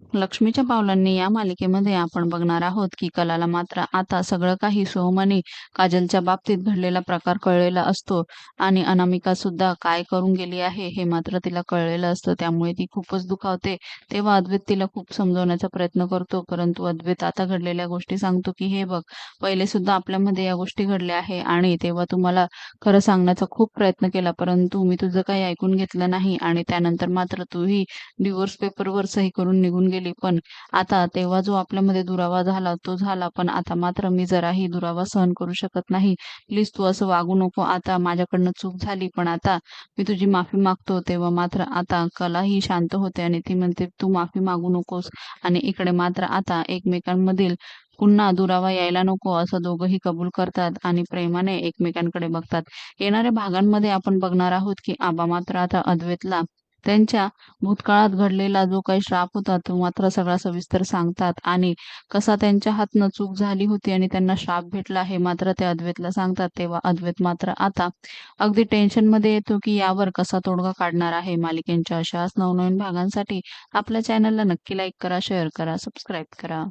लक्ष्मीच्या पावलांनी या मालिकेमध्ये आपण बघणार आहोत की कलाला मात्र आता सगळं काही सोमनी काजलच्या बाबतीत घडलेला प्रकार कळलेला असतो आणि अनामिका सुद्धा काय करून गेली आहे हे मात्र तिला कळलेलं असतं. त्यामुळे ती खूपच दुखावते. तेव्हा अद्वैत तिला खूप समजवण्याचा प्रयत्न करतो. परंतु अद्वैत आता घडलेल्या गोष्टी सांगतो की हे बघ पहिले सुद्धा आपल्यामध्ये या गोष्टी घडल्या आहे आणि तेव्हा तुम्हाला खरं सांगण्याचा खूप प्रयत्न केला परंतु मी तुझं काही ऐकून घेतलं नाही आणि त्यानंतर मात्र तूही डिवोर्स पेपरवर सही करून निघून गेली. पण आता तेव्हा जो आपल्यामध्ये दुरावा झाला तो झाला. पण आता मात्र मी जराही दुरावा सहन करू शकत नाही. प्लीज तू असं वागू नको. आता माझ्याकडनं चूक झाली पण आता मी तुझी माफी मागतो. तेव्हा मात्र आता कला ही शांत होते आणि ती म्हणते तू माफी मागू नकोस. आणि इकडे मात्र आता एकमेकांमधील पुन्हा दुरावा यायला नको असं दोघंही कबूल करतात आणि प्रेमाने एकमेकांकडे बघतात. येणाऱ्या भागांमध्ये आपण बघणार आहोत की आबा मात्र आता अद्वैतला त्यांच्या भूतकाळात घडलेला जो काही श्राप होता तो मात्र सगळा सविस्तर सांगतात. आणि कसा त्यांच्या हातनं चूक झाली होती आणि त्यांना श्राप भेटला हे मात्र ते अद्वैतला सांगतात. तेव्हा अद्वैत मात्र आता अगदी टेन्शनमध्ये येतो की यावर कसा तोडगा काढणार आहे. मालिकेच्या अशाच नवनवीन भागांसाठी आपल्या चॅनलला नक्की लाईक करा शेअर करा सबस्क्राईब करा.